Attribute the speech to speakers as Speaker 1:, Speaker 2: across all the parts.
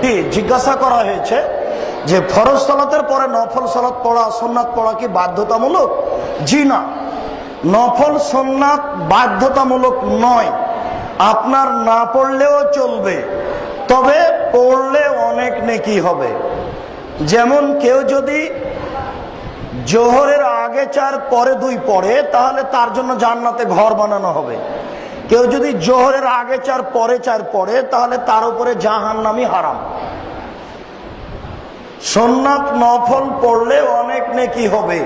Speaker 1: একটি জিজ্ঞাসা করা হয়েছে যে ফরজ সালাতের পরে নফল সালাত পড়া সোননাথ পড়া কি বাধ্যতামূলক? জি না। নফল সোননাথ বাধ্যতামূলক নয়। আপনার না পড়লেও চলবে, তবে পড়লে অনেক নেকি হবে। যেমন কেউ যদি জোহরের আগে চার, পরে দুই পড়ে, তাহলে তার জন্য জান্নাতে ঘর বানানো হবে। কেউ যদি জোহরের আগে চার, পরে চার পড়ে, তাহলে তার উপরে জাহান নামি হারাম। সোননাথ নফল পড়লে অনেক নেকি হবে,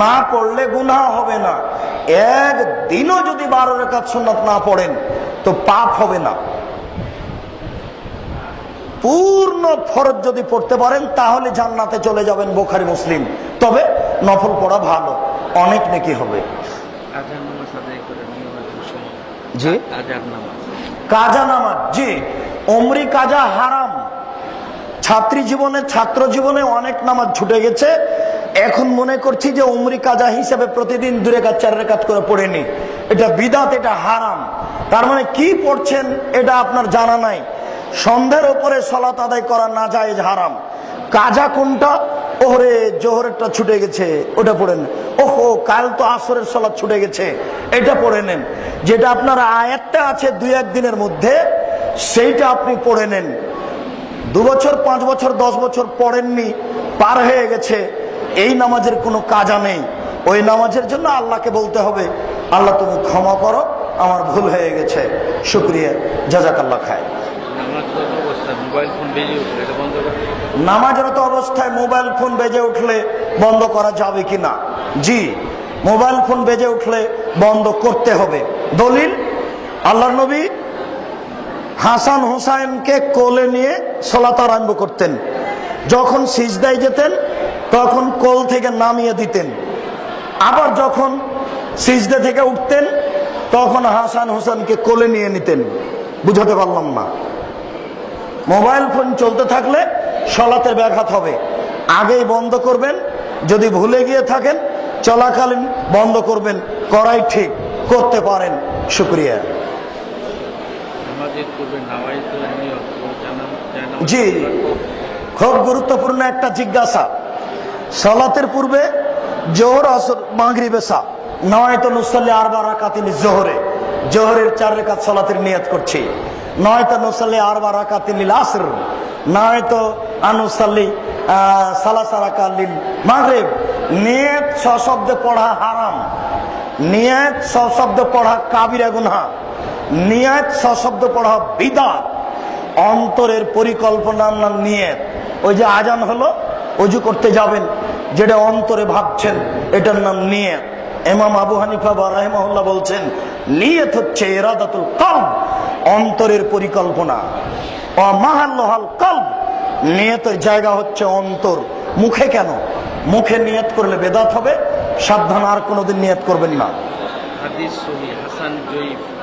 Speaker 1: না পড়লে গুনাহ হবে না। একদিনও যদি বারো রেখাত সোননাথ না পড়েন, তো পাপ হবে না। পূর্ণ ফরজ যদি পড়তে পারেন, তাহলে জান্নাতে চলে যাবেন বোখারি মুসলিম। তবে নফল পড়া ভালো, অনেক নেকি হবে। জি। কাজা নামাজ। জি। অমরি কাজা হারাম। ছাত্রী জীবনে ছাত্র জীবনে অনেক নামাজ ছুটে গেছে। এখন মনে করছি যে উমরি কাজা হিসেবে প্রতিদিন দু রেখাত চার রেখাত করে পড়েনি এটা বিদাত এটা হারাম। তার মানে কি পড়ছেন এটা আপনার জানা নাই। সন্ধ্যের ওপরে সলাত আদায় করা না যায় হারাম। কাজা কোনটা? ওহরে জোহরেরটা ছুটে গেছে, ওটা পড়ে নেন ওহো, কাল তো আসরের সলাৎ ছুটে গেছে, এটা পড়ে নেন। যেটা আপনার আয়াতটা আছে দুই একদিনের মধ্যে, সেইটা আপনি পড়ে নেন। দু বছর, পাঁচ বছর, দশ বছর পড়েননি, পার হয়ে গেছে, এই নামাজের কোনো কাজা নেই। ওই নামাজের জন্য আল্লাহকে বলতে হবে, আল্লাহ তুমি ক্ষমা করো, আমার ভুল হয়ে গেছে, শুক্রিয়া জাজাক আল্লাহ খায়
Speaker 2: নামাজরত অবস্থায় মোবাইল ফোন বেজে উঠলে বন্ধ
Speaker 1: করা যাবে কি না? জি, মোবাইল ফোন বেজে উঠলে বন্ধ করতে হবে। দলিল আল্লাহ নবী হাসান হুসাইনকে কোলে নিয়ে সলাত আরম্ভ করতেন। যখন সিজদায় যেতেন, তখন কোল থেকে নামিয়ে দিতেন। আবার যখন সিজদে থেকে উঠতেন, তখন হাসান হুসাইনকে কোলে নিয়ে নিতেন। বুঝাতে পারলাম না। মোবাইল ফোন চলতে থাকলে সলাতের ব্যাঘাত হবে। আগেই বন্ধ করবেন যদি ভুলে গিয়ে থাকেন চলাকালীন বন্ধ করবেন করাই ঠিক করতে পারেন শুক্রিয়া। জি খুব গুরুত্বপূর্ণ একটা জিজ্ঞাসা। সলাতের পূর্বে জোহর আসর মাগরি বেসা নয়তো নুসাল্লি আরবা রাকাতিল জোহরে। জোহরের চার রেখাত সলাতের নিয়াত করছি। নয়তো নুসাল্লি আরবা রাকাতিল আসর, নয়তো আনুসাল্লি সালাসা রাকালিল মাগরিব। নিয়ত সশব্দে পড়া হারাম। নিয়ত সশব্দে পড়া কাবিরা গুনহা। নিয়ত সশব্দ পড়া বিদাত। অন্তরের পরিকল্পনার নাম নিয়ত। ওই যে আজান হলো, অজু করতে যাবেন, যেটা অন্তরে ভাবছেন, এটার নাম নিয়ত। এমাম আবু হানিফা বা রাহিমহল্লা বলছেন, নিয়ত হচ্ছে এরাদাতুল কলব অন্তরের পরিকল্পনা। অমাহাল্লাহাল কল্প নিয়তের জায়গা হচ্ছে অন্তর। মুখে কেন? মুখে নিয়ত করলে বেদাত হবে, সাবধান আর কোনোদিন নিয়ত করবেন না।
Speaker 2: হাদিস হাসান জয়ীফ।